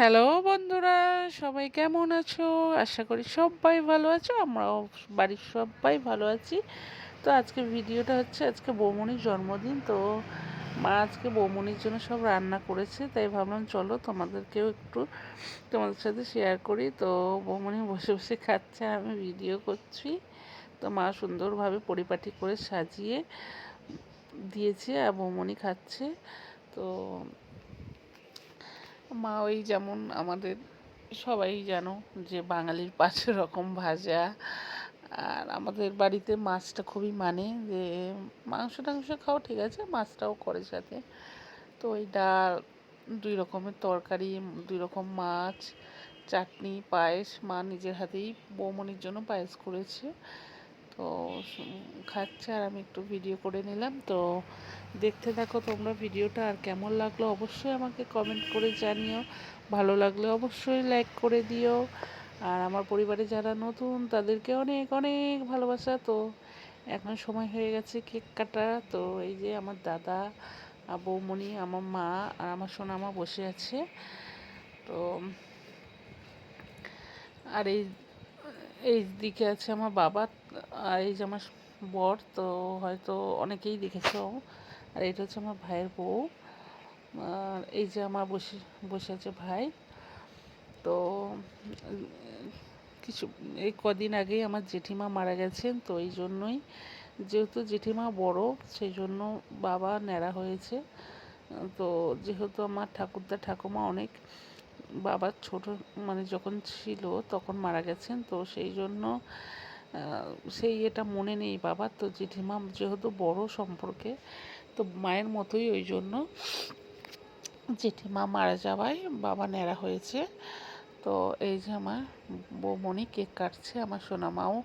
Hello বন্ধুরা, সবাই কেমন আছো? আশা করি সবাই ভালো আছো, আমরাও বাড়ির সবাই ভালো আছি। তো আজকে ভিডিওটা হচ্ছে আজকে বৌমনির জন্মদিন, তো মা আজকে বৌমনির জন্য সব রান্না করেছে, তাই ভাবলাম চলো তোমাদেরকেও একটু তোমাদের সাথে শেয়ার করি। তো বৌমনি বসে বসে খাচ্ছে, আমি ভিডিও করছি। তো মা সুন্দরভাবে পরিপাটি করে সাজিয়ে দিয়েছে আর বৌমনি খাচ্ছে। তো মা ওই যেমন আমাদের সবাই জানো যে বাঙালির পাঁচ রকম ভাজা। আর আমাদের বাড়িতে মাছটা খুবই মানে যে মাংস টাংস খাও, ঠিক আছে, মাছটাও করে সাথে। তো ওই ডাল, দুই রকমের তরকারি, দুই রকম মাছ, চাটনি, পায়েস, মা নিজের হাতেই বৌমনির জন্য পায়েস করেছে। তো খাচ্ছে আর আমি একটু ভিডিও করে নিলাম। তো দেখতে থাকো তোমরা ভিডিওটা আর কেমন লাগল অবশ্যই আমাকে কমেন্ট করে জানিও। ভালো লাগলে অবশ্যই লাইক করে দিও। আর আমার পরিবারে যারা নতুন, তাদেরকে অনেক অনেক ভালোবাসা। তো এখন সময় হয়ে গেছে কেক কাটা। তো এই যে আমার দাদা বৌমণি আমার মা আর আমার সোনামা বসে আছে। তো আর এই এই দিকে আছে আমার বাবা। এই যে আমার বর, তো হয়তো অনেকেই দেখেছ। আর এটা হচ্ছে আমার ভাইয়ের বউ। এই যে আমার বসে বসে আছে ভাই। তো, কিছু, এই কদিন আগেই আমার জেঠিমা মারা গেছেন, তো এই জন্যই। যেহেতু জেঠিমা বড়, সেই জন্য বাবা ন্যাড়া হয়েছে। তো যেহেতু আমার ঠাকুরদা ঠাকুমা অনেক বাবার ছোট মানে যখন ছিল তখন মারা গেছেন, তো সেই জন্য সেই এটা মনে নেই বাবার তো জেঠিমা যেহেতু বড় সম্পর্কে, তো মায়ের মতোই ওই জন্য জেঠিমা মারা যাওয়ায় বাবা ন্যাড়া হয়েছে। তো এই যে আমার বৌমণি কেক কাটছে, আমার সোনা মাও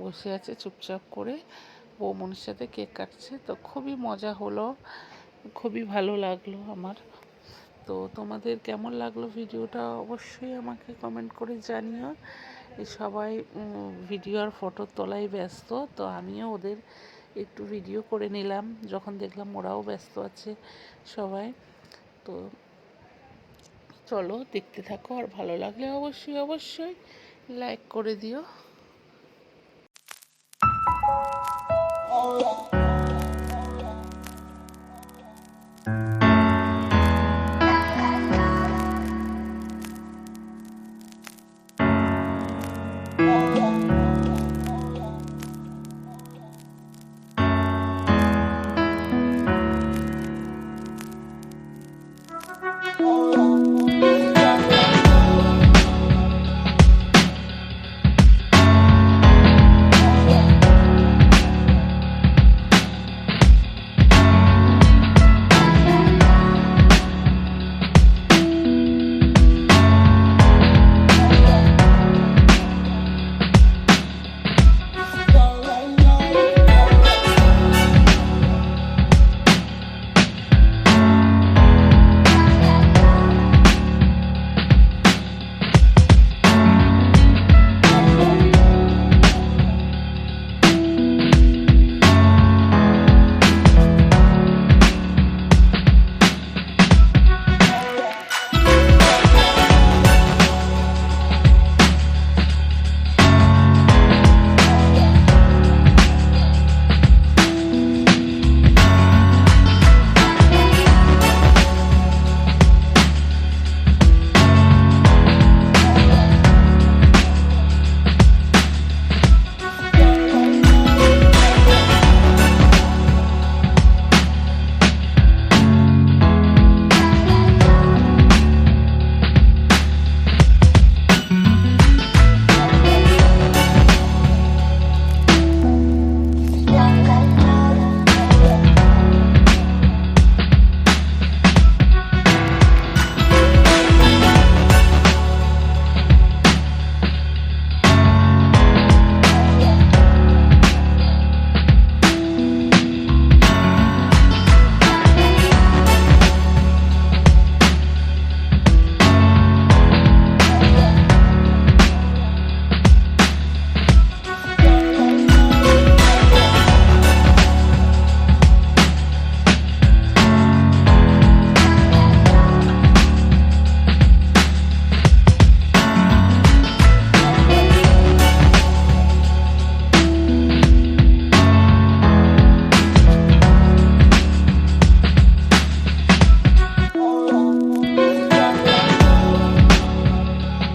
বসে আছে চুপচাপ করে। বৌমনির সাথে কেক কাটছে, তো খুবই মজা হলো, খুবই ভালো লাগল আমার। তো তোমাদের কেমন লাগল ভিডিওটা অবশ্যই আমাকে কমেন্ট করে জানিও। সবাই ভিডিও আর ফটো তোলাই ব্যস্ত, তো আমিও ওদের একটু ভিডিও করে নিলাম। যখন দেখলাম ওরাও ব্যস্ত আছে সবাই, তো চলো দেখতে থাকো। আর ভালো লাগলে অবশ্যই অবশ্যই লাইক করে দিও।